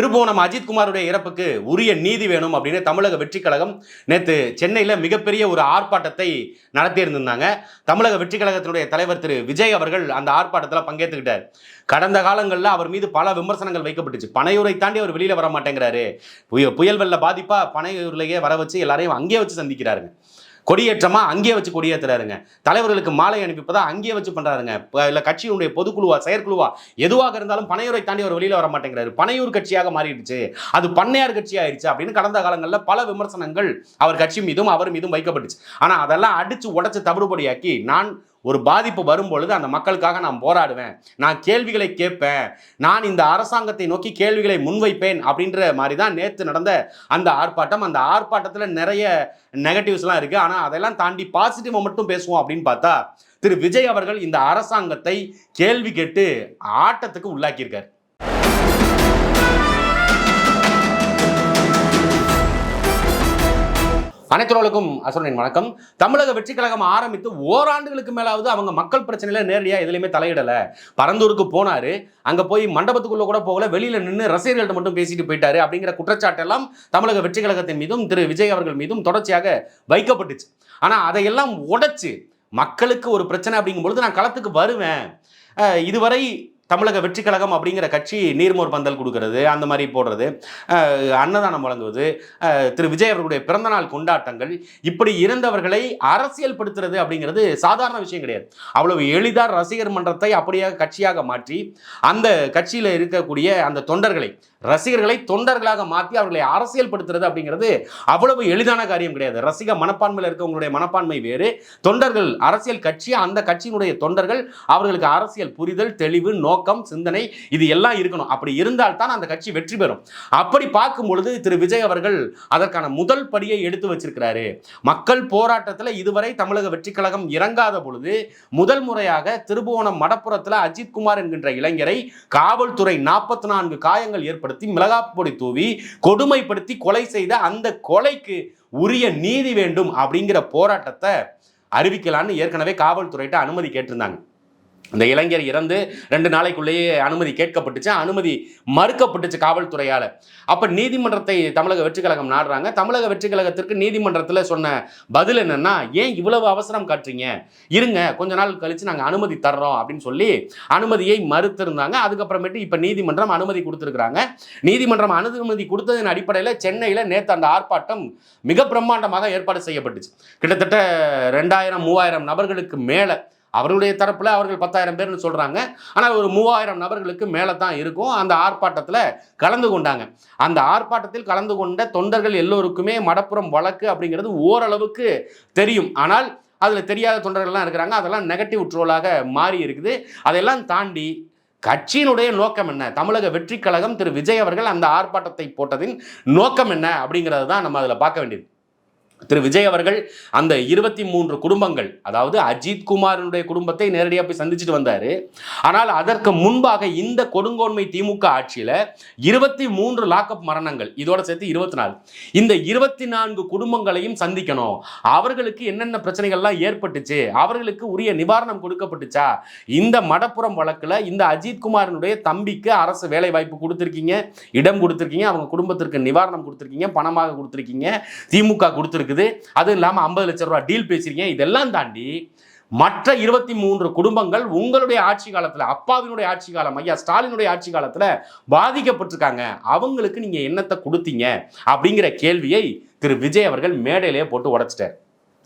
திருபுவனம் அஜித்குமாருடைய இறப்புக்கு உரிய நீதி வேணும் அப்படின்னு தமிழக வெற்றி கழகம் நேற்று சென்னையில் மிகப்பெரிய ஒரு ஆர்ப்பாட்டத்தை நடத்தியிருந்திருந்தாங்க தமிழக வெற்றி கழகத்தினுடைய தலைவர் திரு விஜய் அவர்கள் அந்த ஆர்ப்பாட்டத்தில் பங்கேற்றுக்கிட்டார் கடந்த காலங்களில் அவர் மீது பல விமர்சனங்கள் வைக்கப்பட்டுச்சு. பனையூரை தாண்டி அவர் வெளியில் வர மாட்டேங்கிறாரு புயல் வெள்ள பாதிப்பாக பனையூர்லேயே வர வச்சு எல்லாரையும் அங்கேயே வச்சு சந்திக்கிறாருங்க. கொடியேற்றமா அங்கேயே வச்சு கொடியேற்றுறாருங்க தலைவர்களுக்கு மாலை அனுப்பிப்பதா அங்கேயே வச்சு பண்றாருங்க. இல்லை கட்சியினுடைய பொதுக்குழுவா செயற்குழுவா எதுவாக இருந்தாலும் பனையூரை தாண்டி அவர் வெளியில் வர மாட்டேங்கிறாரு. பனையூர் கட்சியாக மாறிடுச்சு. அது பண்ணையார் கட்சி ஆயிடுச்சு அப்படின்னு கடந்த காலங்களில் பல விமர்சனங்கள் அவர் கட்சி மீதும் அவர் மீதும் வைக்கப்பட்டுச்சு. ஆனால் அதெல்லாம் அடிச்சு உடச்சு தவிடுபடியாக்கி நான் ஒரு பாதிப்பு வரும்பொழுது அந்த மக்களுக்காக நான் போராடுவேன். நான் கேள்விகளை கேட்பேன். நான் இந்த அரசாங்கத்தை நோக்கி கேள்விகளை முன்வைப்பேன் அப்படின்ற மாதிரி தான் நேற்று நடந்த அந்த ஆர்ப்பாட்டம். அந்த ஆர்ப்பாட்டத்தில் நிறைய நெகட்டிவ்ஸ்லாம் இருக்குது ஆனால் அதெல்லாம் தாண்டி பாசிட்டிவை மட்டும் பேசுவோம் அப்படின்னு பார்த்தா திரு விஜய் அவர்கள் இந்த அரசாங்கத்தை கேள்வி கேட்டு ஆட்டத்துக்கு உள்ளாக்கியிருக்கார். அனைத்துறவுகளுக்கும் அசுரனின் வணக்கம். தமிழக வெற்றி கழகம் ஆரம்பித்து ஓராண்டுகளுக்கு மேலாவது அவங்க மக்கள் பிரச்சனையில நேரடியாக எதுலையுமே தலையிடல. பரந்தூருக்கு போனாரு. அங்க போய் மண்டபத்துக்குள்ள கூட போகல. வெளியில நின்று ரசிகர்கள்ட்ட மட்டும் பேசிட்டு போயிட்டாரு அப்படிங்கிற குற்றச்சாட்டெல்லாம் தமிழக வெற்றி கழகத்தின் மீதும் திரு. விஜய் அவர்கள் மீதும் தொடர்ச்சியாக வைக்கப்பட்டுச்சு. ஆனா அதையெல்லாம் உடைச்சு மக்களுக்கு ஒரு பிரச்சனை அப்படிங்கும்பொழுது நான் களத்துக்கு வருவேன். இதுவரை தமிழக வெற்றி கழகம் அப்படிங்கிற கட்சி நீர்மோர் பந்தல் கொடுக்கறது அந்த மாதிரி போடுறது அன்னதானம் வழங்குவது திரு விஜய் அவர்களுடைய பிறந்தநாள் கொண்டாட்டங்கள் இப்படி இருந்தவர்களை அரசியல் படுத்துறது அப்படிங்கிறது சாதாரண விஷயம் கிடையாது. அவ்வளவு எளிதாக ரசிகர் மன்றத்தை அப்படியே கட்சியாக மாற்றி அந்த கட்சியில் இருக்கக்கூடிய அந்த தொண்டர்களை ரசிகர்களை தொண்டர்களாக மாற்றி அவர்களை அரசியல் படுத்துறது அப்படிங்கிறது அவ்வளவு எளிதான காரியம் கிடையாது. ரசிக மனப்பான்மையில் இருக்கவங்களுடைய மனப்பான்மை வேறு. தொண்டர்கள் அரசியல் கட்சி அந்த கட்சியினுடைய தொண்டர்கள் அவர்களுக்கு அரசியல் புரிதல் தெளிவு நோக்கம் நோக்கம் சிந்தனை இது எல்லாம் இருக்கணும். அப்படி இருந்தால்தான் அந்த கட்சி வெற்றி பெறும். அப்படி பார்க்கும் பொழுது திரு விஜய் அவர்கள் அதற்கான முதல் படியை எடுத்து வச்சிருக்கிறாரு. மக்கள் போராட்டத்தில் இதுவரை தமிழக வெற்றி கழகம் இறங்காத பொழுது முதல் முறையாக திருபுவனம் மடப்புறத்தில் அஜித் குமார் என்கின்ற இளைஞரை காவல்துறை நாற்பத்தி நான்கு காயங்கள் ஏற்படுத்தி மிளகாப்பொடி தூவி கொடுமைப்படுத்தி கொலை செய்த அந்த கொலைக்கு உரிய நீதி வேண்டும் அப்படிங்கிற போராட்டத்தை அறிவிக்கலான்னு ஏற்கனவே காவல்துறையிட்ட அனுமதி கேட்டிருந்தாங்க. அந்த இளைஞர் இறந்து ரெண்டு நாளைக்குள்ளேயே அனுமதி கேட்கப்பட்டுச்சு. அனுமதி மறுக்கப்பட்டுச்சு காவல்துறையால். அப்போ நீதிமன்றத்தை தமிழக வெற்றி கழகம் நாடுறாங்க. தமிழக வெற்றி கழகத்திற்கு நீதிமன்றத்தில் சொன்ன பதில் என்னன்னா ஏன் இவ்வளவு அவசரம் காட்டுறீங்க? இருங்க கொஞ்ச நாள் கழித்து நாங்கள் அனுமதி தர்றோம் அப்படின்னு சொல்லி அனுமதியை மறுத்திருந்தாங்க. அதுக்கப்புறமேட்டு இப்போ நீதிமன்றம் அனுமதி கொடுத்துருக்குறாங்க. நீதிமன்றம் அனுமதி கொடுத்ததன் அடிப்படையில் சென்னையில் நேற்று அந்த ஆர்ப்பாட்டம் மிக பிரம்மாண்டமாக ஏற்பாடு செய்யப்பட்டுச்சு. கிட்டத்தட்ட ரெண்டாயிரம் மூவாயிரம் நபர்களுக்கு மேலே அவர்களுடைய தரப்பில் அவர்கள் பத்தாயிரம் பேர்னு சொல்கிறாங்க ஆனால் ஒரு மூவாயிரம் நபர்களுக்கு மேலே தான் இருக்கும். அந்த ஆர்ப்பாட்டத்தில் கலந்து கொண்டாங்க. அந்த ஆர்ப்பாட்டத்தில் கலந்து கொண்ட தொண்டர்கள் எல்லோருக்குமே மடப்புறம் வழக்கு அப்படிங்கிறது ஓரளவுக்கு தெரியும். ஆனால் அதில் தெரியாத தொண்டர்கள்லாம் இருக்கிறாங்க. அதெல்லாம் நெகட்டிவ் ட்ரோலாக மாறி இருக்குது. அதெல்லாம் தாண்டி கட்சியினுடைய நோக்கம் என்ன? தமிழக வெற்றி கழகம் திரு. விஜய் அவர்கள் அந்த ஆர்ப்பாட்டத்தை போட்டதின் நோக்கம் என்ன அப்படிங்கிறது தான் நம்ம அதில் பார்க்க வேண்டியது. திரு விஜய் அவர்கள் அந்த இருபத்தி மூன்று குடும்பங்கள் அதாவது அஜித் குமாரனுடைய குடும்பத்தை நேரடியாக போய் சந்திச்சுட்டு வந்தார். ஆனால் அதற்கு முன்பாக இந்த கொடுங்கோன்மை திமுக ஆட்சியில் இருபத்தி மூன்று லாக்அப் மரணங்கள் இதோட சேர்த்து இருபத்தி நாலு. இந்த இருபத்தி நான்கு குடும்பங்களையும் சந்திக்கணும். அவர்களுக்கு என்னென்ன பிரச்சனைகள்லாம் ஏற்பட்டுச்சு? அவர்களுக்கு உரிய நிவாரணம் கொடுக்கப்பட்டுச்சா? இந்த மடப்புறம் வழக்கில் இந்த அஜித் குமாரனுடைய தம்பிக்கு அரசு வேலை வாய்ப்பு கொடுத்துருக்கீங்க இடம் கொடுத்துருக்கீங்க அவங்க குடும்பத்திற்கு நிவாரணம் கொடுத்துருக்கீங்க பணமாக கொடுத்துருக்கீங்க திமுக இருக்குது. அதுவும் இல்லாமல் ஐம்பது லட்சம் ரூபா டீல் பேசியிருக்கீங்க. இதெல்லாம் தாண்டி மற்ற இருபத்தி மூன்று குடும்பங்கள் உங்களுடைய ஆட்சி காலத்தில் அப்பாவினுடைய ஆட்சி காலம் ஐயா ஸ்டாலினுடைய ஆட்சி காலத்தில் பாதிக்கப்பட்டிருக்காங்க. அவங்களுக்கு நீங்கள் என்னத்தை கொடுத்தீங்க அப்படிங்கிற கேள்வியை திரு விஜய் அவர்கள் மேடையிலேயே போட்டு உடச்சிட்டார்.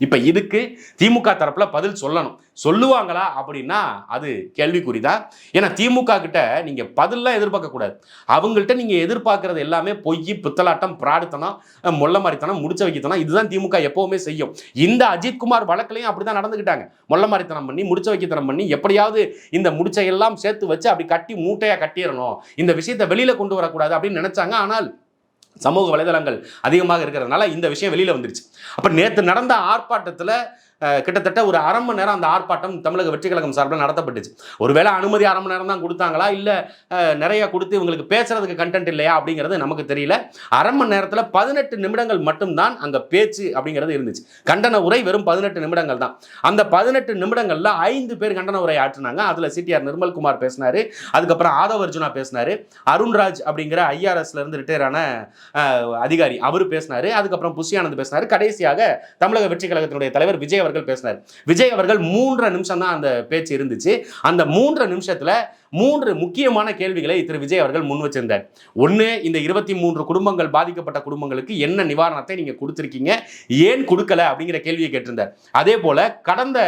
இப்போ இதுக்கு திமுக தரப்பில் பதில் சொல்லணும். சொல்லுவாங்களா அப்படின்னா அது கேள்விக்குறிதான் ஏன்னா திமுக கிட்ட நீங்கள் பதில்லாம் எதிர்பார்க்கக்கூடாது அவங்கள்ட்ட நீங்கள் எதிர்பார்க்கறது எல்லாமே பொய் பித்தலாட்டம் பிராடுத்தனம் அஹ், மாதிரித்தனம் முடிச்ச வைக்கத்தனம் இதுதான் திமுக எப்போவுமே செய்யும். இந்த அஜித்குமார் வழக்குலையும் அப்படிதான் நடந்துக்கிட்டாங்க மொல்லமாரித்தனம் மாதிரித்தனம் பண்ணி முடிச்ச வைக்கத்தனம் பண்ணி எப்படியாவது இந்த முடிச்சையெல்லாம் சேர்த்து வச்சு அப்படி கட்டி மூட்டையாக கட்டிடணும். இந்த விஷயத்தை வெளியில் கொண்டு வரக்கூடாது அப்படின்னு நினச்சாங்க. ஆனால் சமூக வலைதளங்கள் அதிகமாக இருக்கிறதுனால இந்த விஷயம் வெளியில் வந்துருச்சு. அப்போ நேற்று நடந்த ஆர்ப்பாட்டத்தில் கிட்டத்தட்ட ஒரு அரை மணி நேரம் அந்த ஆர்ப்பாட்டம் தமிழக வெற்றி கழகம் சார்பில் நடத்தப்பட்டுச்சு. ஒருவேளை அனுமதி அரை மணி நேரம் தான் கொடுத்தாங்களா? இல்லை நிறைய கொடுத்து இவங்களுக்கு பேசுறதுக்கு கண்டென்ட் இல்லையா? அப்படிங்கிறது நமக்கு தெரியல. அரை மணி நேரத்தில் பதினெட்டு நிமிடங்கள் மட்டும்தான் அங்கே பேச்சு அப்படிங்கிறது இருந்துச்சு. கண்டன உரை வெறும் பதினெட்டு நிமிடங்கள் தான். அந்த பதினெட்டு நிமிடங்களில் ஐந்து பேர் கண்டன உரை ஆற்றினாங்க. அதில் சிடிஆர் நிர்மல்குமார் பேசினார். அதுக்கப்புறம் ஆதவ் அர்ஜுனா பேசினாரு. அருண்ராஜ் அப்படிங்கிற ஐஆர்எஸ்ல இருந்து ரிட்டையர் ஆன அதிகாரி அவர் பேசினாரு. அதுக்கப்புறம் புஷியானந்த் பேசினார். கடைசியாக தமிழக வெற்றி கழகத்தினுடைய தலைவர் விஜய் அவர்கள் பேசினார். விஜய் அவர்கள் மூன்றரை நிமிஷம் தான் அந்த பேச்சு இருந்துச்சு. அந்த மூன்று நிமிஷத்துல மூன்று முக்கியமான கேள்விகளை திரு விஜய் அவர்கள் முன் வச்சிருந்தார். ஒன்று இந்த இருபத்தி மூன்று குடும்பங்கள் பாதிக்கப்பட்ட குடும்பங்களுக்கு என்ன நிவாரணத்தை நீங்க கொடுத்துருக்கீங்க? ஏன் கொடுக்கல? அப்படிங்கிற கேள்வியை கேட்டிருந்தார். அதே போல கடந்த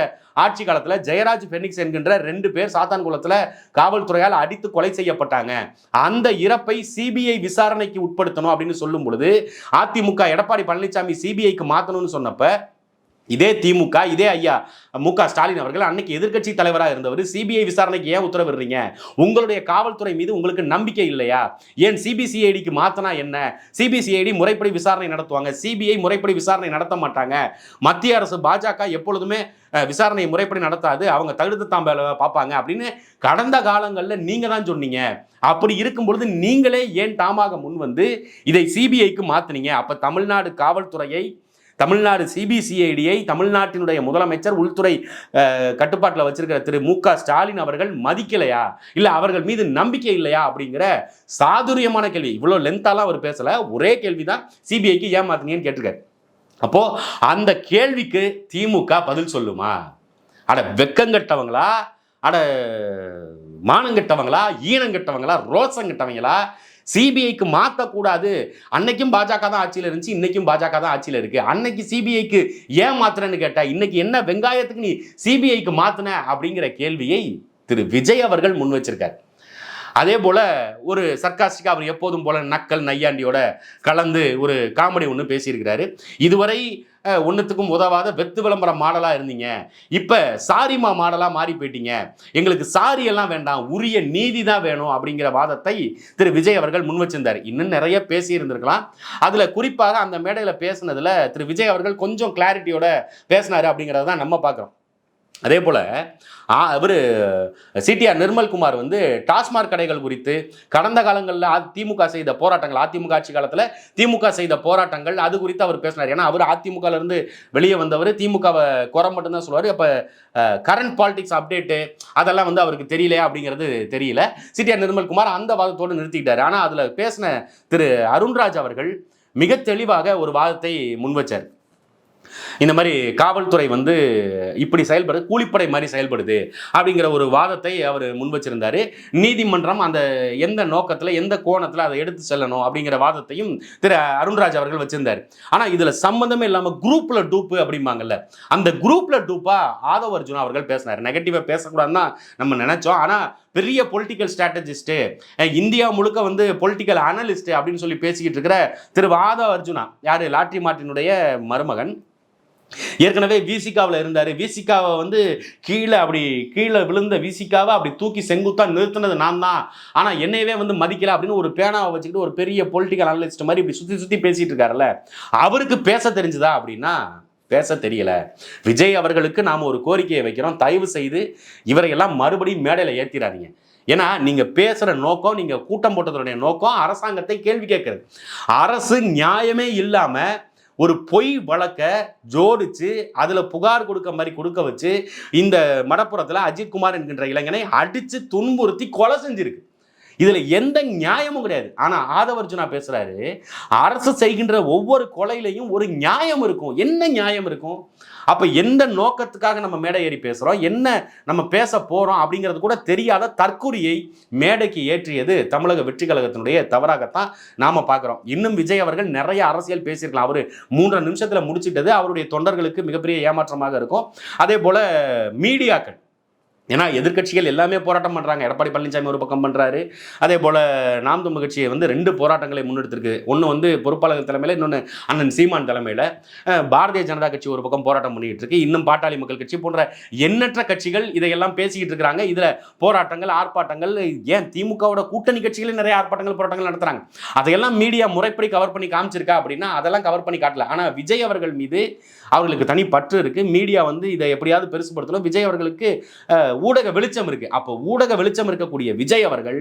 ஆட்சி காலத்தில் ஜெயராஜ் பெனிக்ஸ் என்கின்ற ரெண்டு பேர் சாத்தான்குளத்துல காவல்துறையால் அடித்து கொலை செய்யப்பட்டாங்க. அந்த இறப்பை சிபிஐ விசாரணைக்கு உட்படுத்தணும் அப்படின்னு சொல்லும் பொழுது அதிமுக எடப்பாடி பழனிசாமி சிபிஐக்கு மாற்றணும்னு சொன்னப்ப இதே திமுக இதே ஐயா மு க ஸ்டாலின் அவர்கள் அன்னைக்கு எதிர்க்கட்சி தலைவராக இருந்தவர் சிபிஐ விசாரணைக்கு ஏன் உத்தரவிடுறீங்க? உங்களுடைய காவல்துறை மீது உங்களுக்கு நம்பிக்கை இல்லையா? ஏன் சிபிசிஐடிக்கு மாத்தினா என்ன? சிபிசிஐடி முறைப்படி விசாரணை நடத்துவாங்க. சிபிஐ முறைப்படி விசாரணை நடத்த மாட்டாங்க. மத்திய அரசு பாஜக எப்பொழுதுமே விசாரணை விசாரணையை முறைப்படி நடத்தாது. அவங்க தகுதி பார்ப்பாங்க அப்படின்னு கடந்த காலங்களில் நீங்க தான் சொன்னீங்க. அப்படி இருக்கும் பொழுது நீங்களே ஏன் தாமாக முன் வந்து இதை சிபிஐக்கு மாத்துனீங்க? அப்ப தமிழ்நாடு காவல்துறையை தமிழ்நாடு சிபிசிஐடியை தமிழ்நாட்டினுடைய முதலமைச்சர் உள்துறை கட்டுப்பாட்டில் வச்சிருக்கிற திரு மு ஸ்டாலின் அவர்கள் மதிக்கலையா? இல்லை அவர்கள் மீது நம்பிக்கை இல்லையா? அப்படிங்கிற சாதுரியமான கேள்வி. இவ்வளோ லென்த்தாலாம் அவர் பேசலை. ஒரே கேள்வி தான் சிபிஐக்கு ஏமாத்தினீங்கன்னு கேட்டிருக்காரு. அப்போ அந்த கேள்விக்கு திமுக பதில் சொல்லுமா? அட வெக்கங்கெட்டவங்களா அட மானங்கெட்டவங்களா ஈனங்கட்டவங்களா ரோசங்கட்டவங்களா சிபிஐக்கு மாற்றக்கூடாது அன்னைக்கும் பாஜக தான் ஆட்சியில் இருந்துச்சு இன்னைக்கும் பாஜக தான் ஆட்சியில் இருக்கு. அன்னைக்கு சிபிஐக்கு ஏன் மாத்துறேன்னு கேட்டா இன்னைக்கு என்ன வெங்காயத்துக்கு நீ சிபிஐக்கு மாத்தின அப்படிங்கிற கேள்வியை திரு விஜய் அவர்கள் முன் வச்சிருக்கார். அதே போல் ஒரு சர்க்காஸ்டிக்காக அவர் எப்போதும் போல் நக்கல் நையாண்டியோட கலந்து ஒரு காமெடி ஒன்று பேசியிருக்கிறாரு. இதுவரை ஒன்றுத்துக்கும் உதவாத வெத்து விளம்பர மாடலாக இருந்தீங்க. இப்போ சாரிமா மாடலாக மாறி போயிட்டீங்க. எங்களுக்கு சாரி எல்லாம் வேண்டாம் உரிய நீதி தான் வேணும் அப்படிங்கிற வாதத்தை திரு விஜய் அவர்கள் முன் வச்சிருந்தார். இன்னும் நிறைய பேசியிருந்திருக்கலாம் அதில் குறிப்பாக அந்த மேடையில் பேசினதில் திரு விஜய் அவர்கள் கொஞ்சம் கிளாரிட்டியோட பேசினார் அப்படிங்கிறத தான் நம்ம பார்க்குறோம். அதே போல் அவர் சிடிஆர் நிர்மல்குமார் வந்து டாஸ்மாக் கடைகள் குறித்து கடந்த காலங்களில் திமுக செய்த போராட்டங்கள் அதிமுக ஆட்சி காலத்தில் திமுக செய்த போராட்டங்கள் அது குறித்து அவர் பேசினார். ஏன்னா அவர் அதிமுகலேருந்து வெளியே வந்தவர் திமுகவை குறை மட்டும்தான் சொல்லுவார். அப்போ கரண்ட் பாலிடிக்ஸ் அப்டேட்டு அதெல்லாம் வந்து அவருக்கு தெரியலையா அப்படிங்கிறது தெரியல. சிடிஆர் நிர்மல்குமார் அந்த வாதத்தோடு நிறுத்திக்கிட்டார். ஆனால் அதில் பேசின திரு அருண்ராஜ் அவர்கள் மிக தெளிவாக ஒரு வாதத்தை முன்வச்சார். இந்த மாதிரி காவல்துறை வந்து இப்படி செயல்படுது கூலிப்படை மாதிரி செயல்படுது அப்படிங்கிற ஒரு வாதத்தை அவர் முன் வச்சிருந்தாரு. நீதிமன்றம் அந்த எந்த நோக்கத்தில் எந்த கோணத்தில் அதை எடுத்து செல்லணும் அப்படிங்கிற வாதத்தையும் திரு அருண்ராஜ் அவர்கள் வச்சிருந்தார். ஆனால் இதில் சம்மந்தமே இல்லாமல் குரூப்பில் டூப்பு அப்படிம்பாங்கல்ல அந்த குரூப்பில் டூப்பா ஆதவ அர்ஜுனா அவர்கள் பேசினார். நெகட்டிவாக பேசக்கூடாதுன்னு தான் நம்ம நினைச்சோம். ஆனால் பெரிய பொலிட்டிக்கல் ஸ்ட்ராட்டஜிஸ்ட்டு இந்தியா முழுக்க வந்து பொலிட்டிக்கல் அனலிஸ்ட் அப்படின்னு சொல்லி பேசிக்கிட்டு இருக்கிற திரு ஆதவ அர்ஜுனா யார்? லாட்ரி மார்ட்டினுடைய மருமகன். ஏற்கனவே விசிகாவில் இருந்தார். விசிகாவை வந்து கீழே அப்படி கீழே விழுந்த விசிகாவை அப்படி தூக்கி செங்குத்தா நிறுத்தினது நான் தான். ஆனால் என்னையவே வந்து மதிக்கல அப்படின்னு ஒரு பேனாவை வச்சுக்கிட்டு ஒரு பெரிய பொலிட்டிக்கல் அனலிஸ்ட் மாதிரி இப்படி சுற்றி சுற்றி பேசிகிட்டு இருக்காருல்ல. அவருக்கு பேச தெரிஞ்சுதா அப்படின்னா பேச தெரியல. விஜய் அவர்களுக்கு நாம் ஒரு கோரிக்கையை வைக்கிறோம். தயவு செய்து இவரையெல்லாம் மறுபடியும் மேடையில் ஏற்றிடாதீங்க ஏன்னா நீங்கள் பேசுகிற நோக்கம் நீங்கள் கூட்டம் போட்டதனுடைய நோக்கம் அரசாங்கத்தை கேள்வி கேட்குறது. அரசு நியாயமே இல்லாமல் ஒரு பொய் வழக்க ஜோடிச்சு அதில் புகார் கொடுக்க மாதிரி கொடுக்க வச்சு இந்த மடப்புறத்தில் அஜித்குமார் என்கின்ற இளைஞனை அடித்து துன்புறுத்தி கொலை செஞ்சிருக்கு. இதுல எந்த நியாயமும் கிடையாது. ஆனா ஆதவர்ஜுனா பேசுறாரு அரசு செய்கின்ற ஒவ்வொரு கொலையிலையும் ஒரு நியாயம் இருக்கும். என்ன நியாயம் இருக்கும்? அப்ப எந்த நோக்கத்துக்காக நம்ம மேடை ஏறி பேசுறோம்? என்ன நம்ம பேச போறோம்? அப்படிங்கிறது கூட தெரியாத தற்குறியை மேடைக்கு ஏற்றியது தமிழக வெற்றி கழகத்தினுடைய தவறாகத்தான் நாம பார்க்குறோம் இன்னும் விஜய் அவர்கள் நிறைய அரசியல் பேசியிருக்கலாம். அவர் மூன்றரை நிமிஷத்துல முடிச்சிட்டது. அவருடைய தொண்டர்களுக்கு மிகப்பெரிய ஏமாற்றமாக இருக்கும். அதே போல மீடியாக்கள் ஏன்னா எதிர்க்கட்சிகள் எல்லாமே போராட்டம் பண்ணுறாங்க எடப்பாடி பழனிசாமி ஒரு பக்கம் பண்ணுறாரு அதே போல் நாம் தமிழ் கட்சியை வந்து ரெண்டு போராட்டங்களை முன்னெடுத்திருக்கு. ஒன்று வந்து பொறுப்பாளர் தலைமையில் இன்னொன்று அண்ணன் சீமான் தலைமையில். பாரதிய ஜனதா கட்சி ஒரு பக்கம் போராட்டம் பண்ணிக்கிட்டு இருக்கு. இன்னும் பாட்டாளி மக்கள் கட்சி போன்ற எண்ணற்ற கட்சிகள் இதையெல்லாம் பேசிக்கிட்டு இருக்கிறாங்க. இதில் போராட்டங்கள் ஆர்ப்பாட்டங்கள் ஏன் திமுகவோட கூட்டணி கட்சிகளே நிறைய ஆர்ப்பாட்டங்கள் போராட்டங்கள் நடத்துகிறாங்க அதையெல்லாம் மீடியா முறைப்படி கவர் பண்ணி காமிச்சிருக்கா அப்படின்னா அதெல்லாம் கவர் பண்ணி காட்டல. ஆனால் விஜய் அவர்கள் மீது அவர்களுக்கு தனி பற்று இருக்குது மீடியா வந்து இதை எப்படியாவது பெருசுப்படுத்தணும் விஜய் அவர்களுக்கு ஊடக வெளிச்சம் இருக்கு. அப்போ ஊடக வெளிச்சம் இருக்கக்கூடிய விஜய் அவர்கள்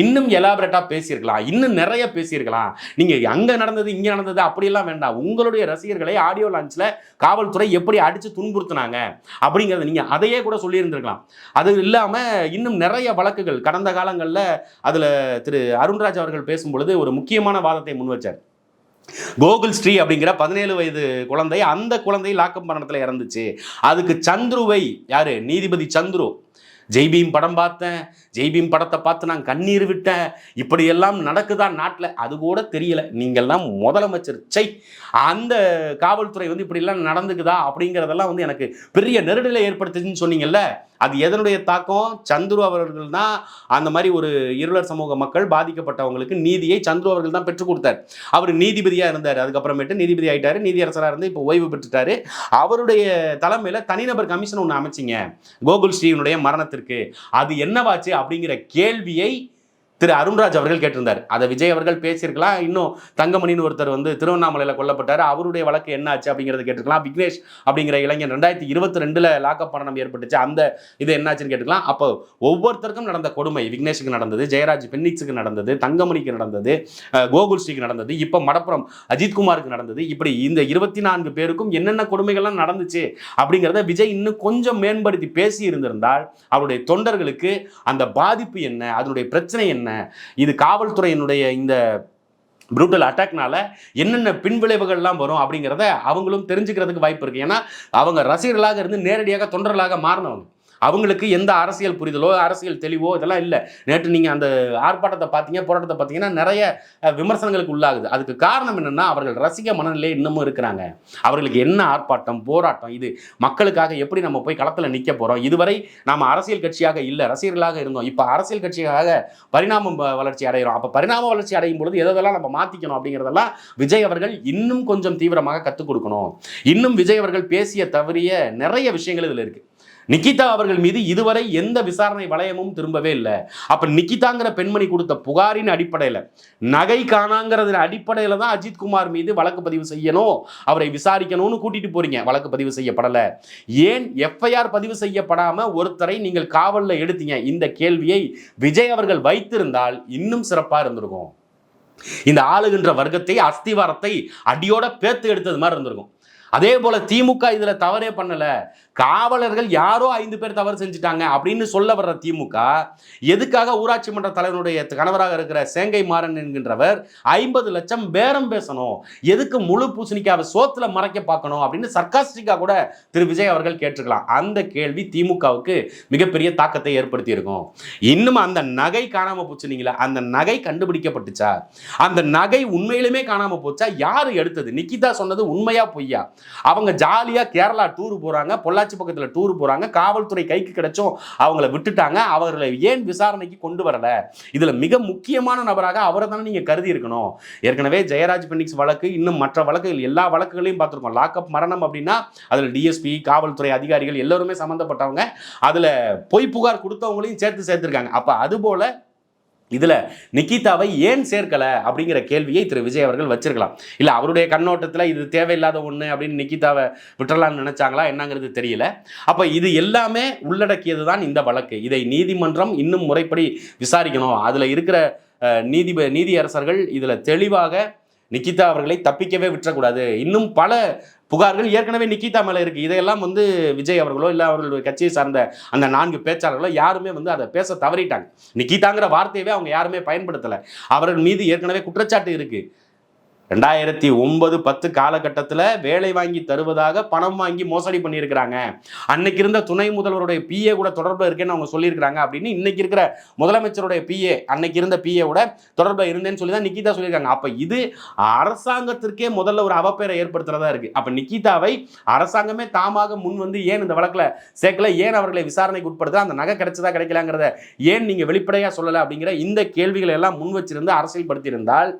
இன்னும் எலாபரேட்டாக பேசியிருக்கலாம். இன்னும் நிறைய பேசியிருக்கலாம். நீங்கள் அங்கே நடந்தது இங்கே நடந்தது அப்படியெல்லாம் வேண்டாம். உங்களுடைய ரசிகர்களை ஆடியோ லான்ச்சில் காவல்துறை எப்படி அடித்து துன்புறுத்தினாங்க அப்படிங்கிறத நீங்கள் அதையே கூட சொல்லியிருந்திருக்கலாம். அது இல்லாமல் இன்னும் நிறைய வழக்குகள் கடந்த காலங்களில் அதில் திரு அருண்ராஜ் அவர்கள் பேசும் பொழுது ஒரு முக்கியமான வாதத்தை முன்வச்சார். கோகுல் ஸ்ரீ அப்படிங்கிற பதினேழு வயது குழந்தை அந்த குழந்தை லாக்கம் மரணத்தில் இறந்துச்சு. அதுக்கு சந்துருவை யாரு? நீதிபதி சந்துரு. ஜெய்பீம் படம் பார்த்தேன். ஜெய்பீம் படத்தை பார்த்து நான் கண்ணீர் விட்டேன். இப்படியெல்லாம் நடக்குதா நாட்டில்? அது கூட தெரியல. நீங்கள்லாம் முதலமைச்சர். சை அந்த காவல்துறை வந்து இப்படியெல்லாம் நடந்துக்குதா அப்படிங்கிறதெல்லாம் வந்து எனக்கு பெரிய நெருடலை ஏற்படுத்துச்சுன்னு சொன்னீங்கல்ல? அது எதனுடைய தாக்கம்? சந்துரு அவர்கள் தான் அந்த மாதிரி ஒரு இருளர் சமூக மக்கள் பாதிக்கப்பட்டவங்களுக்கு நீதியை சந்துரு அவர்கள் தான் பெற்றுக் கொடுத்தார். அவர் நீதிபதியாக இருந்தார். அதுக்கப்புறமேட்டு நீதிபதி ஆயிட்டாரு. நீதியரசராக இருந்து இப்போ ஓய்வு பெற்றுட்டாரு. அவருடைய தலைமையில் தனிநபர் கமிஷன் ஒன்று அமைச்சிங்க. கோகுல் ஸ்ரீனுடைய மரணத்திற்கு. அது என்னவாச்சு அப்படிங்கிற கேள்வியை திரு அருண்ராஜ் அவர்கள் கேட்டிருந்தார். அதை விஜய் அவர்கள் பேசியிருக்கலாம். இன்னும் தங்கமணின்னு ஒருத்தர் வந்து திருவண்ணாமலையில் கொல்லப்பட்டார். அவருடைய வழக்கு என்னாச்சு அப்படிங்கிறத கேட்டிருக்கலாம். விக்னேஷ் அப்படிங்கிற இளைஞன் ரெண்டாயிரத்தி இருபத்தி ரெண்டில் லாக்கப் மரணம் ஏற்பட்டுச்சு. அந்த இது என்னாச்சுன்னு கேட்டுக்கலாம். அப்போ ஒவ்வொருத்தருக்கும் நடந்த கொடுமை விக்னேஷுக்கு நடந்தது ஜெயராஜ் பென்னிக்ஸுக்கு நடந்தது தங்கமணிக்கு நடந்தது கோகுல் ஸ்ரீக்கு நடந்தது இப்போ மடப்புறம் அஜித்குமாருக்கு நடந்தது. இப்படி இந்த இருபத்தி நான்கு பேருக்கும் என்னென்ன கொடுமைகள்லாம் நடந்துச்சு அப்படிங்கிறத விஜய் இன்னும் கொஞ்சம் மேம்படுத்தி பேசி இருந்திருந்தால் அவருடைய தொண்டர்களுக்கு அந்த பாதிப்பு என்ன அதனுடைய பிரச்சனை என்ன இது காவல்துறையினுடைய இந்த ப்ரூட்டல் அட்டாக்னால என்னென்ன பின்விளைவுகள்லாம் வரும் அப்படிங்கிறத அவங்களும் தெரிஞ்சுக்கிறதுக்கு வாய்ப்பு இருக்குது ஏன்னா அவங்க ரசிகர்களாக இருந்து நேரடியாக தொண்டர்களாக மாறினவங்க. அவங்களுக்கு எந்த அரசியல் புரிதலோ அரசியல் தெளிவோ இதெல்லாம் இல்லை. நேற்று நீங்கள் அந்த ஆர்ப்பாட்டத்தை பார்த்தீங்க போராட்டத்தை பார்த்தீங்கன்னா நிறைய விமர்சனங்களுக்கு உள்ளாகுது. அதுக்கு காரணம் என்னென்னா அவர்கள் ரசிக மனநிலை இன்னமும் இருக்கிறாங்க. அவர்களுக்கு என்ன ஆர்ப்பாட்டம் போராட்டம் இது? மக்களுக்காக எப்படி நம்ம போய் களத்தில் நிற்க போகிறோம் இதுவரை நாம் அரசியல் கட்சியாக இல்லை ரசிகர்களாக இருந்தோம். இப்போ அரசியல் கட்சியாக பரிணாமம் வளர்ச்சி அடைகிறோம் அப்போ பரிணாம வளர்ச்சி அடையும் பொழுது எதெல்லாம் நம்ம மாற்றிக்கணும் அப்படிங்கிறதெல்லாம் விஜய் அவர்கள் இன்னும் கொஞ்சம் தீவிரமாக கற்றுக் கொடுக்கணும். இன்னும் விஜய் அவர்கள் பேசிய தவறிய நிறைய விஷயங்கள் இதில் இருக்குது நிக்கிதா அவர்கள் மீது இதுவரை எந்த விசாரணை வளையமும் திரும்பவே இல்லை. அப்போ நிக்கிதாங்கிற பெண்மணி கொடுத்த புகாரின் அடிப்படையில் நகை காணாங்கிறது அடிப்படையில் தான் அஜித் குமார் மீது வழக்கு பதிவு செய்யணும் அவரை விசாரிக்கணும்னு கூட்டிட்டு போறீங்க. வழக்கு பதிவு செய்யப்படல. ஏன் எஃப்ஐஆர் பதிவு செய்யப்படாமல் ஒருத்தரை நீங்கள் காவலில் எடுத்தீங்க? இந்த கேள்வியை விஜய் அவர்கள் வைத்திருந்தால் இன்னும் சிறப்பாக இருந்திருக்கும். இந்த ஆளுகின்ற வர்க்கத்தை அஸ்திவாரத்தை அடியோட பேத்து எடுத்தது மாதிரி இருந்திருக்கும். அதே போல திமுக இதுல தவறே பண்ணல. காவலர்கள் யாரோ ஐந்து பேர் தவறு செஞ்சுட்டாங்க அப்படின்னு சொல்ல வர்ற திமுக எதுக்காக ஊராட்சி மன்ற தலைவருடைய கணவராக இருக்கிற சேங்கை மாறன் என்கின்றவர் ஐம்பது லட்சம் பேரம் பேசணும் எதுக்கு முழு பூசணிக்காவை சோத்துல மறைக்க பார்க்கணும் அப்படின்னு சர்க்காஸ்டிக்கா கூட திரு விஜய் அவர்கள் கேட்டிருக்கலாம். அந்த கேள்வி திமுகவுக்கு மிகப்பெரிய தாக்கத்தை ஏற்படுத்தி இருக்கும் இன்னும் அந்த நகை காணாம போச்சுனீங்களா அந்த நகை கண்டுபிடிக்கப்பட்டுச்சா? அந்த நகை உண்மையிலுமே காணாம போச்சா? யாரு எடுத்தது? நிக்கிதா சொன்னது உண்மையா பொய்யா? அவங்க ஜாலியா கேரளா டூர் போறாங்க பொள்ளாச்சி பக்கத்துல டூர் போகிறாங்க காவல்துறை கைக்கு கிடைச்சும் அவங்கள விட்டுட்டாங்க. அவர்களை ஏன் விசாரணைக்கு கொண்டு வரல? இதில் மிக முக்கியமான நபராக அவரை தானே நீங்கள் கருதி இருக்கணும். ஏற்கனவே ஜெயராஜ் பெண்டிக்ஸ் வழக்கு இன்னும் மற்ற வழக்குகள் எல்லா வழக்குகளையும் பார்த்துருக்கோம். லாக்அப் மரணம் அப்படின்னா அதில் டிஎஸ்பி காவல்துறை அதிகாரிகள் எல்லோருமே சம்மந்தப்பட்டவங்க அதில் பொய் புகார் கொடுத்தவங்களையும் சேர்த்து சேர்த்துருக்காங்க. அப்போ அதுபோல் இதில் நிக்கிதாவை ஏன் சேர்க்கல அப்படிங்கிற கேள்வியை திரு விஜய் அவர்கள் வச்சிருக்கலாம். இல்லை அவருடைய கண்ணோட்டத்தில் இது தேவையில்லாத ஒன்று அப்படின்னு நிக்கிதாவை விட்டுறலாம்னு நினச்சாங்களா என்னங்கிறது தெரியல. அப்போ இது எல்லாமே உள்ளடக்கியது தான் இந்த வழக்கு. இதை நீதிமன்றம் இன்னும் முறைப்படி விசாரிக்கணும். அதில் இருக்கிற நீதிப நீதியரசர்கள் இதில் தெளிவாக நிக்கிதா அவர்களை தப்பிக்கவே விட்டுறக்கூடாது. இன்னும் பல புகார்கள் ஏற்கனவே நிக்கிதா மேலே இருக்கு. இதையெல்லாம் வந்து விஜய் அவர்களோ இல்லை அவர்களுடைய கட்சியை சார்ந்த அந்த நான்கு பேச்சாளர்களோ யாருமே வந்து அதை பேச தவறிட்டாங்க. நிக்கிதாங்கிற வார்த்தையவே அவங்க யாருமே பயன்படுத்தலை. அவர்கள் மீது ஏற்கனவே குற்றச்சாட்டு இருக்குது ரெண்டாயிரத்தி ஒன்பது பத்து காலகட்டத்தில் வேலை வாங்கி தருவதாக பணம் வாங்கி மோசடி பண்ணியிருக்கிறாங்க. அன்னைக்கு இருந்த துணை முதல்வருடைய பிஏ கூட தொடர்பில் இருக்கேன்னு அவங்க சொல்லியிருக்கிறாங்க அப்படின்னு இன்னைக்கு இருக்கிற முதலமைச்சருடைய பிஏ அன்னைக்கு இருந்த பிஏவோட தொடர்பில் இருந்தேன்னு சொல்லி தான் நிக்கிதா சொல்லியிருக்காங்க. அப்போ இது அரசாங்கத்திற்கே முதல்ல ஒரு அவப்பேரை ஏற்படுத்துறதா இருக்கு. அப்போ நிக்கிதாவை அரசாங்கமே தாமாக முன் வந்து ஏன் இந்த வழக்கில் சேர்க்கல? ஏன் அவர்களை விசாரணைக்கு உட்படுத்த அந்த நகை கிடைச்சதா கிடைக்கலங்கிறத ஏன் நீங்கள் வெளிப்படையாக சொல்லலை? அப்படிங்கிற இந்த கேள்விகளை எல்லாம் முன் வச்சிருந்து அரசியல்படுத்தியிருந்தால்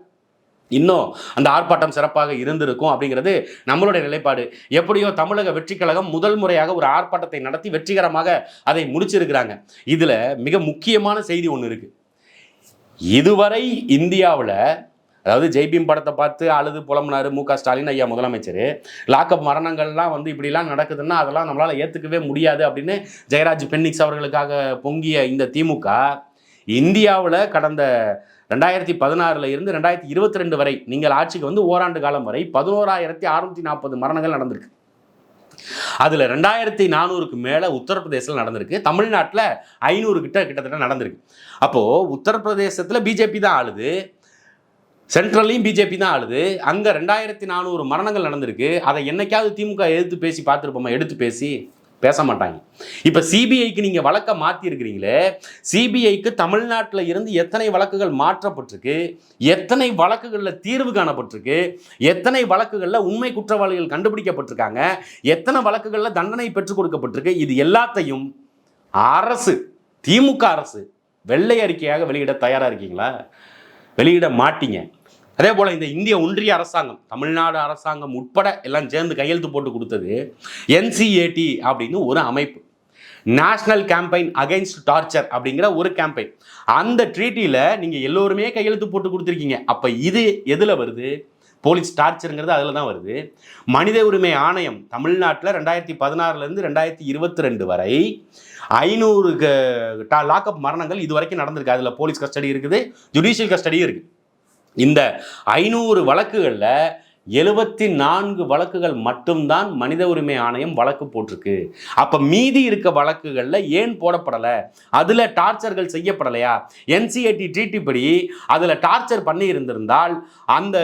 இன்னும் அந்த ஆர்ப்பாட்டம் சிறப்பாக இருந்திருக்கும் அப்படிங்கிறது நம்மளுடைய நிலைப்பாடு. எப்படியோ தமிழக வெற்றி கழகம் முதல் முறையாக ஒரு ஆர்ப்பாட்டத்தை நடத்தி வெற்றிகரமாக அதை முடிச்சிருக்கிறாங்க. இதில் மிக முக்கியமான செய்தி ஒன்று இருக்குது இதுவரை இந்தியாவில் அதாவது ஜெய்பீம் படத்தை பார்த்து அழுது புலம்புனாரு மு க ஸ்டாலின் ஐயா முதலமைச்சர் லாக்அப் மரணங்கள்லாம் வந்து இப்படிலாம் நடக்குதுன்னா அதெல்லாம் நம்மளால் ஏற்றுக்கவே முடியாது அப்படின்னு ஜெயராஜ் பென்னிக்ஸ் அவர்களுக்காக பொங்கிய இந்த திமுக இந்தியாவில் கடந்த ரெண்டாயிரத்தி பதினாறுல இருந்து ரெண்டாயிரத்தி இருபத்தி ரெண்டு வரை நீங்கள் ஆட்சிக்கு வந்து ஓராண்டு காலம் வரை பதினோராயிரத்தி அறுநூத்தி நாற்பது மரணங்கள் நடந்திருக்கு. அதில் ரெண்டாயிரத்தி நானூறுக்கு மேலே உத்தரப்பிரதேசத்தில் நடந்திருக்கு. தமிழ்நாட்டில் ஐநூறு கிட்ட கிட்டத்தட்ட நடந்திருக்கு. அப்போது உத்தரப்பிரதேசத்தில் பிஜேபி தான் ஆளுது. சென்ட்ரல்லையும் பிஜேபி தான் ஆளுது. அங்கே ரெண்டாயிரத்தி நானூறு மரணங்கள் நடந்திருக்கு. அதை என்னைக்காவது திமுக எதிர்த்து பேசி பார்த்துருப்போமா? எடுத்து பேசி. பேச மாட்டாங்க இப்போ சிபிஐக்கு நீங்கள் வழக்கை மாற்றிருக்கிறீங்களே சிபிஐக்கு தமிழ்நாட்டில் இருந்து எத்தனை வழக்குகள் மாற்றப்பட்டிருக்கு எத்தனை வழக்குகளில் தீர்வு காணப்பட்டிருக்கு எத்தனை வழக்குகளில் உண்மை குற்றவாளிகள் கண்டுபிடிக்கப்பட்டிருக்காங்க எத்தனை வழக்குகளில் தண்டனை பெற்றுக் கொடுக்கப்பட்டிருக்கு இது எல்லாத்தையும் அரசு திமுக அரசு வெள்ளை அறிக்கையாக வெளியிட தயாராக இருக்கீங்களா? வெளியிட மாட்டீங்க. அதே போல் இந்த இந்திய ஒன்றிய அரசாங்கம் தமிழ்நாடு அரசாங்கம் உட்பட எல்லாம் சேர்ந்து கையெழுத்து போட்டு கொடுத்தது என்சிஏடி அப்படின்னு ஒரு அமைப்பு. நேஷ்னல் கேம்பெயின் அகைன்ஸ்ட் டார்ச்சர் அப்படிங்கிற ஒரு கேம்பெயின் அந்த ட்ரீட்டியில் நீங்கள் எல்லோருமே கையெழுத்து போட்டு கொடுத்துருக்கீங்க. அப்போ இது எதில் வருது? போலீஸ் டார்ச்சருங்கிறது அதில் தான் வருது. மனித உரிமை ஆணையம் தமிழ்நாட்டில் ரெண்டாயிரத்தி பதினாறுலேருந்து ரெண்டாயிரத்தி இருபத்தி ரெண்டு வரை ஐநூறு லாக்அப் மரணங்கள் இது வரைக்கும் நடந்திருக்கு. அதில் போலீஸ் கஸ்டடி இருக்குது ஜுடிஷியல் கஸ்டடியும் இருக்குது. இந்த ஐநூறு வழக்குகளில் எழுபத்தி நான்கு வழக்குகள் மட்டும்தான் மனித உரிமை ஆணையம் வழக்கு போட்டிருக்கு. அப்போ மீதி இருக்க வழக்குகளில் ஏன் போடப்படலை? அதில் டார்ச்சர்கள் செய்யப்படலையா? என்சிஐடி டிடி படி அதில் டார்ச்சர் பண்ணி இருந்திருந்தால் அந்த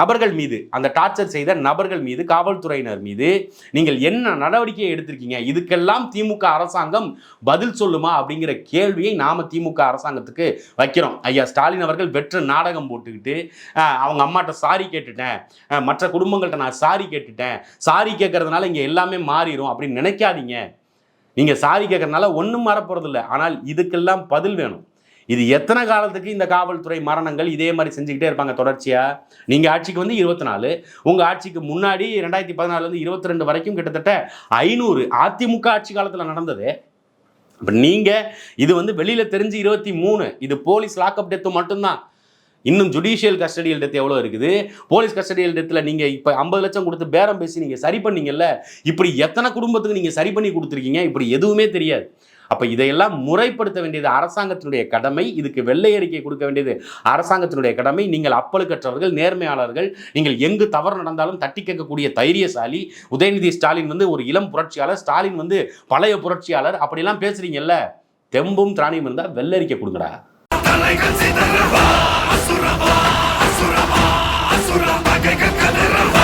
நபர்கள் மீது அந்த டார்ச்சர் செய்த நபர்கள் மீது காவல்துறையினர் மீது நீங்கள் என்ன நடவடிக்கை எடுத்திருக்கீங்க? இதுக்கெல்லாம் திமுக அரசாங்கம் பதில் சொல்லுமா அப்படிங்கிற கேள்வியை நாம திமுக அரசாங்கத்துக்கு வைக்கிறோம். ஐயா ஸ்டாலின் அவர்கள் வெற்று நாடகம் போட்டுக்கிட்டு அவங்க அம்மாட்ட சாரி கேட்டுட்டேன். கேட்டுட்டேன் மற்ற குடும்பங்கள்ட்ட நான் சாரி கேட்டுட்டேன். சாரி கேட்கறதுனால இங்கே எல்லாமே மாறிடும் அப்படின்னு நினைக்காதீங்க. நீங்கள் சாரி கேட்கறதுனால ஒன்றும் மாறப்போகிறதில்ல ஆனால் இதுக்கெல்லாம் பதில் வேணும். இது எத்தனை காலத்துக்கு இந்த காவல்துறை மரணங்கள் இதே மாதிரி செஞ்சுக்கிட்டே இருப்பாங்க தொடர்ச்சியா? நீங்க ஆட்சிக்கு வந்து இருபத்தி நாலு உங்க ஆட்சிக்கு முன்னாடி ரெண்டாயிரத்தி பதினாலுலேருந்து இருபத்தி ரெண்டு வரைக்கும் கிட்டத்தட்ட ஐநூறு அதிமுக ஆட்சி காலத்தில் நடந்தது. இப்போ நீங்க இது வந்து வெளியில தெரிஞ்சு இருபத்தி மூணு இது போலீஸ் லாக்அப் டெத்து மட்டும்தான். இன்னும் ஜுடிஷியல் கஸ்டடியில் டெத் எவ்வளோ இருக்குது? போலீஸ் கஸ்டடியில் டெத்தில் நீங்கள் இப்போ ஐம்பது லட்சம் கொடுத்து பேரம் பேசி நீங்கள் சரி பண்ணீங்கல்ல? இப்படி எத்தனை குடும்பத்துக்கு நீங்கள் சரி பண்ணி கொடுத்துருக்கீங்க? இப்படி எதுவுமே தெரியாது. அப்போ இதையெல்லாம் முறைப்படுத்த வேண்டியது அரசாங்கத்தினுடைய கடமை. இதுக்கு வெள்ளை அறிக்கை கொடுக்க வேண்டியது அரசாங்கத்தினுடைய கடமை. நீங்கள் அப்பழுக்கற்றவர்கள் நேர்மையாளர்கள் நீங்கள் எங்கு தவறு நடந்தாலும் தட்டி கேட்கக்கூடிய தைரியசாலி. உதயநிதி ஸ்டாலின் வந்து ஒரு இளம் புரட்சியாளர். ஸ்டாலின் வந்து பழைய புரட்சியாளர். அப்படிலாம் பேசுறீங்கல்ல? தெம்பும் திராணியும் இருந்தால் வெள்ளை அறிக்கை கொடுங்கடா.